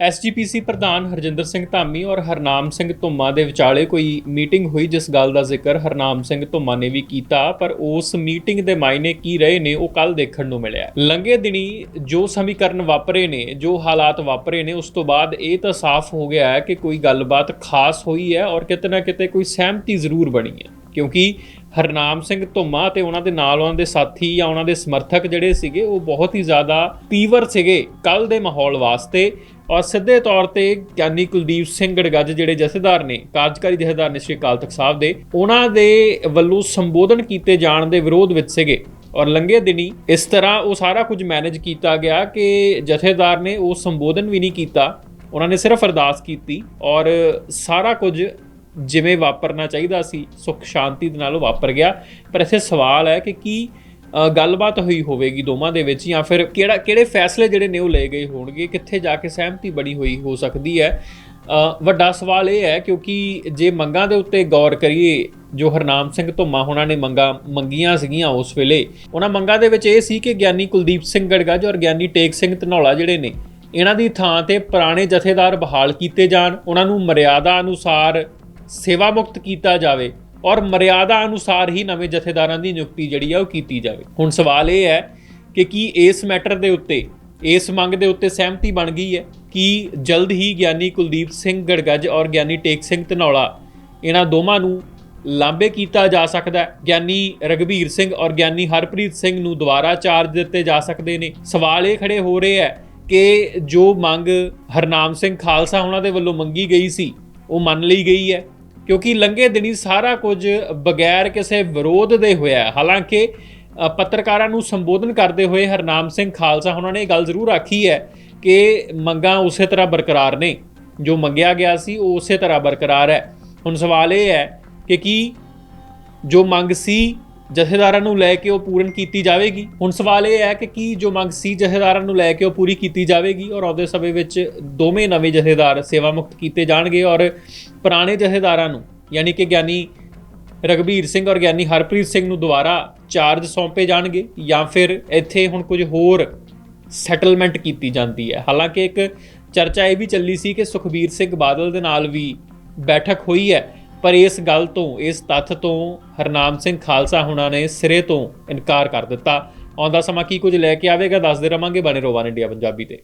SGPC ਪ੍ਰਧਾਨ ਹਰਜਿੰਦਰ ਸਿੰਘ ਧਾਮੀ ਔਰ ਹਰਨਾਮ ਸਿੰਘ ਧੁੰਮਾ ਦੇ ਵਿਚਾਲੇ ਕੋਈ ਮੀਟਿੰਗ ਹੋਈ, ਜਿਸ ਗੱਲ ਦਾ ਜ਼ਿਕਰ ਹਰਨਾਮ ਸਿੰਘ ਧੁੰਮਾ ਨੇ ਵੀ ਕੀਤਾ, ਪਰ ਉਸ ਮੀਟਿੰਗ ਦੇ ਮਾਇਨੇ ਕੀ ਰਹੇ ਨੇ, ਉਹ ਕੱਲ ਦੇਖਣ ਨੂੰ ਮਿਲਿਆ ਲੰਗੇ ਦਿਨੀ ਜੋ ਸਮੀਕਰਨ ਵਾਪਰੇ ਨੇ, ਜੋ ਹਾਲਾਤ ਵਾਪਰੇ ਨੇ, ਉਸ ਤੋਂ ਬਾਅਦ ਇਹ ਤਾਂ ਸਾਫ਼ ਹੋ ਗਿਆ ਹੈ ਕਿ ਕੋਈ ਗੱਲਬਾਤ ਖਾਸ ਹੋਈ ਹੈ ਔਰ ਕਿਤੇ ਨਾ ਕਿਤੇ ਕੋਈ ਸਹਿਮਤੀ ਜ਼ਰੂਰ ਬਣੀ ਹੈ, ਕਿਉਂਕਿ ਹਰਨਾਮ ਸਿੰਘ ਧੁੰਮਾ ਤੇ ਉਹਨਾਂ ਦੇ ਨਾਲ ਉਹਨਾਂ ਦੇ ਸਾਥੀ ਜਾਂ ਉਹਨਾਂ ਦੇ ਸਮਰਥਕ ਜਿਹੜੇ ਸੀਗੇ, ਉਹ ਬਹੁਤ ਹੀ ਜ਼ਿਆਦਾ ਤੀਵਰ ਸੀਗੇ ਕੱਲ ਦੇ ਮਾਹੌਲ ਵਾਸਤੇ। ਔਰ ਸਿੱਧੇ ਤੌਰ ਤੇ ਗਿਆਨੀ ਕੁਲਦੀਪ ਸਿੰਘ ਗੜਗੱਜ ਜਿਹੜੇ ਜਥੇਦਾਰ ਨੇ, ਕਾਰਜਕਾਰੀ ਜਥੇਦਾਰ ਨੇ ਸ਼੍ਰੀ ਅਕਾਲ ਤਖਤ ਸਾਹਿਬ ਦੇ, ਉਹਨਾਂ ਦੇ ਵੱਲੋਂ ਸੰਬੋਧਨ ਕੀਤੇ ਜਾਣ ਦੇ ਵਿਰੋਧ ਵਿੱਚ ਸੀਗੇ। ਔਰ ਲੰਗੇ ਦਿਨੀ ਇਸ ਤਰ੍ਹਾਂ ਉਹ ਸਾਰਾ ਕੁਝ ਮੈਨੇਜ ਕੀਤਾ ਗਿਆ ਕਿ ਜਥੇਦਾਰ ਨੇ ਉਹ ਸੰਬੋਧਨ ਵੀ ਨਹੀਂ ਕੀਤਾ। ਉਹਨਾਂ ਨੇ ਸਿਰਫ ਅਰਦਾਸ ਕੀਤੀ ਔਰ ਸਾਰਾ ਕੁਝ ਜਿਵੇਂ ਵਾਪਰਨਾ ਚਾਹੀਦਾ ਸੀ, ਸੁੱਖ ਸ਼ਾਂਤੀ ਦੇ ਨਾਲ ਉਹ ਵਾਪਰ ਗਿਆ। ਪਰ ਇੱਥੇ ਸਵਾਲ ਹੈ ਕਿ ਕੀ ਗੱਲਬਾਤ ਹੋਈ ਹੋਵੇਗੀ ਦੋਵਾਂ ਦੇ ਵਿੱਚ ਜਾਂ ਫਿਰ ਕਿਹੜਾ, ਕਿਹੜੇ ਫੈਸਲੇ ਜਿਹੜੇ ਨੇ ਉਹ ਲਏ ਗਏ ਹੋਣਗੇ, ਕਿੱਥੇ ਜਾ ਕੇ ਸਹਿਮਤੀ ਬਣੀ ਹੋਈ ਹੋ ਸਕਦੀ ਹੈ? ਵੱਡਾ ਸਵਾਲ ਇਹ ਹੈ ਕਿਉਂਕਿ ਜੇ ਮੰਗਾਂ ਦੇ ਉੱਤੇ ਗੌਰ ਕਰੀਏ, ਜੋ ਹਰਨਾਮ ਸਿੰਘ ਧੁੰਮਾ ਹੋਣਾ ਨੇ ਮੰਗਾਂ ਮੰਗੀਆਂ ਸੀਗੀਆਂ ਉਸ ਵੇਲੇ, ਉਹਨਾਂ ਮੰਗਾਂ ਦੇ ਵਿੱਚ ਇਹ ਸੀ ਕਿ ਗਿਆਨੀ ਕੁਲਦੀਪ ਸਿੰਘ ਗੜਗੱਜ ਔਰ ਗਿਆਨੀ ਟੇਕ ਸਿੰਘ ਧਨੌਲਾ ਜਿਹੜੇ ਨੇ, ਇਹਨਾਂ ਦੀ ਥਾਂ ਤੇ ਪੁਰਾਣੇ ਜਥੇਦਾਰ ਬਹਾਲ ਕੀਤੇ ਜਾਣ, ਉਹਨਾਂ ਨੂੰ ਮਰਿਆਦਾ ਅਨੁਸਾਰ ਸੇਵਾ ਮੁਕਤ ਕੀਤਾ ਜਾਵੇ ਔਰ ਮਰਿਆਦਾ ਅਨੁਸਾਰ ਹੀ ਨਵੇਂ ਜਥੇਦਾਰਾਂ ਦੀ ਨਿਯੁਕਤੀ ਜਿਹੜੀ ਆ ਉਹ ਕੀਤੀ ਜਾਵੇ। ਹੁਣ ਸਵਾਲ ਇਹ ਹੈ ਕਿ ਕੀ ਇਸ ਮੈਟਰ ਦੇ ਉੱਤੇ, ਇਸ ਮੰਗ ਦੇ ਉੱਤੇ ਸਹਿਮਤੀ ਬਣ ਗਈ ਹੈ? ਕਿ ਜਲਦ ਹੀ ਗਿਆਨੀ ਕੁਲਦੀਪ ਸਿੰਘ ਗੜਗੱਜ ਔਰ ਗਿਆਨੀ ਟੇਕ ਸਿੰਘ ਧਨੌਲਾ ਇਹਨਾਂ ਦੋਵਾਂ ਨੂੰ ਲਾਂਬੇ ਕੀਤਾ ਜਾ ਸਕਦਾ ਹੈ? ਗਿਆਨੀ ਰਗਵੀਰ ਸਿੰਘ ਔਰ ਗਿਆਨੀ ਹਰਪ੍ਰੀਤ ਸਿੰਘ ਨੂੰ ਦੁਬਾਰਾ ਚਾਰਜ ਦਿੱਤੇ ਜਾ ਸਕਦੇ ਨੇ? ਸਵਾਲ ਇਹ ਖੜੇ ਹੋ ਰਹੇ ਹੈ ਕਿ ਜੋ ਮੰਗ ਹਰਨਾਮ ਸਿੰਘ ਖਾਲਸਾ ਉਹਨਾਂ ਦੇ ਵੱਲੋਂ ਮੰਗੀ ਗਈ ਸੀ, ਉਹ ਮੰਨ ਲਈ ਗਈ ਹੈ? ਕਿਉਂਕਿ ਲੰਗੇ ਦਿਨੀ ਸਾਰਾ ਕੁਝ ਬਗੈਰ ਕਿਸੇ ਵਿਰੋਧ ਦੇ ਹੋਇਆ ਹਾਲਾਂਕਿ ਪੱਤਰਕਾਰਾਂ ਨੂੰ ਸੰਬੋਧਨ ਕਰਦੇ ਹੋਏ ਹਰਨਾਮ ਸਿੰਘ ਖਾਲਸਾ ਉਹਨਾਂ ਨੇ ਇਹ ਗੱਲ ਜ਼ਰੂਰ ਆਖੀ ਹੈ ਕਿ ਮੰਗਾਂ ਉਸੇ ਤਰ੍ਹਾਂ ਬਰਕਰਾਰ ਨੇ। ਜੋ ਮੰਗਿਆ ਗਿਆ ਸੀ, ਉਹ ਉਸੇ ਤਰ੍ਹਾਂ ਬਰਕਰਾਰ ਹੈ। ਹੁਣ ਸਵਾਲ ਇਹ ਹੈ ਕਿ ਕੀ ਜੋ ਮੰਗ ਸੀ ਜਥੇਦਾਰਾਂ ਨੂੰ ਲੈ ਕੇ ਉਹ ਪੂਰਨ ਕੀਤੀ ਜਾਵੇਗੀ। ਹੁਣ ਸਵਾਲ ਇਹ ਹੈ ਕਿ ਕੀ ਜੋ ਮੰਗ ਸੀ ਜਥੇਦਾਰਾਂ ਨੂੰ ਲੈ ਕੇ ਉਹ ਪੂਰੀ ਕੀਤੀ ਜਾਵੇਗੀ ਔਰ ਆਉਂਦੇ ਸਮੇਂ ਵਿੱਚ ਦੋਵੇਂ ਨਵੇਂ ਜਥੇਦਾਰ ਸੇਵਾ ਮੁਕਤ ਕੀਤੇ ਜਾਣਗੇ ਔਰ ਪੁਰਾਣੇ ਜਥੇਦਾਰਾਂ ਨੂੰ, ਯਾਨੀ ਕਿ ਗਿਆਨੀ ਰਗਵੀਰ ਸਿੰਘ ਔਰ ਗਿਆਨੀ ਹਰਪ੍ਰੀਤ ਸਿੰਘ ਨੂੰ ਦੁਬਾਰਾ ਚਾਰਜ ਸੌਂਪੇ ਜਾਣਗੇ ਜਾਂ ਫਿਰ ਇੱਥੇ ਹੁਣ ਕੁਝ ਹੋਰ ਸੈਟਲਮੈਂਟ ਕੀਤੀ ਜਾਂਦੀ ਹੈ। ਹਾਲਾਂਕਿ ਇੱਕ ਚਰਚਾ ਇਹ ਵੀ ਚੱਲੀ ਸੀ ਕਿ ਸੁਖਬੀਰ ਸਿੰਘ ਬਾਦਲ ਦੇ ਨਾਲ ਵੀ ਬੈਠਕ ਹੋਈ ਹੈ। ਪਰ ਇਸ ਗੱਲ ਤੋਂ, ਇਸ ਤੱਥ ਤੋਂ ਹਰਨਾਮ ਸਿੰਘ ਖਾਲਸਾ ਹੁਣਾਂ ਨੇ ਸਿਰੇ ਤੋਂ ਇਨਕਾਰ ਕਰ ਦਿੱਤਾ। ਆਉਂਦਾ ਸਮਾਂ ਕੀ ਕੁਝ ਲੈ ਕੇ ਆਵੇਗਾ, ਦੱਸਦੇ ਰਵਾਂਗੇ ਬਣੇ ਰੋਵਾਨ ਇੰਡੀਆ ਪੰਜਾਬੀ ਤੇ।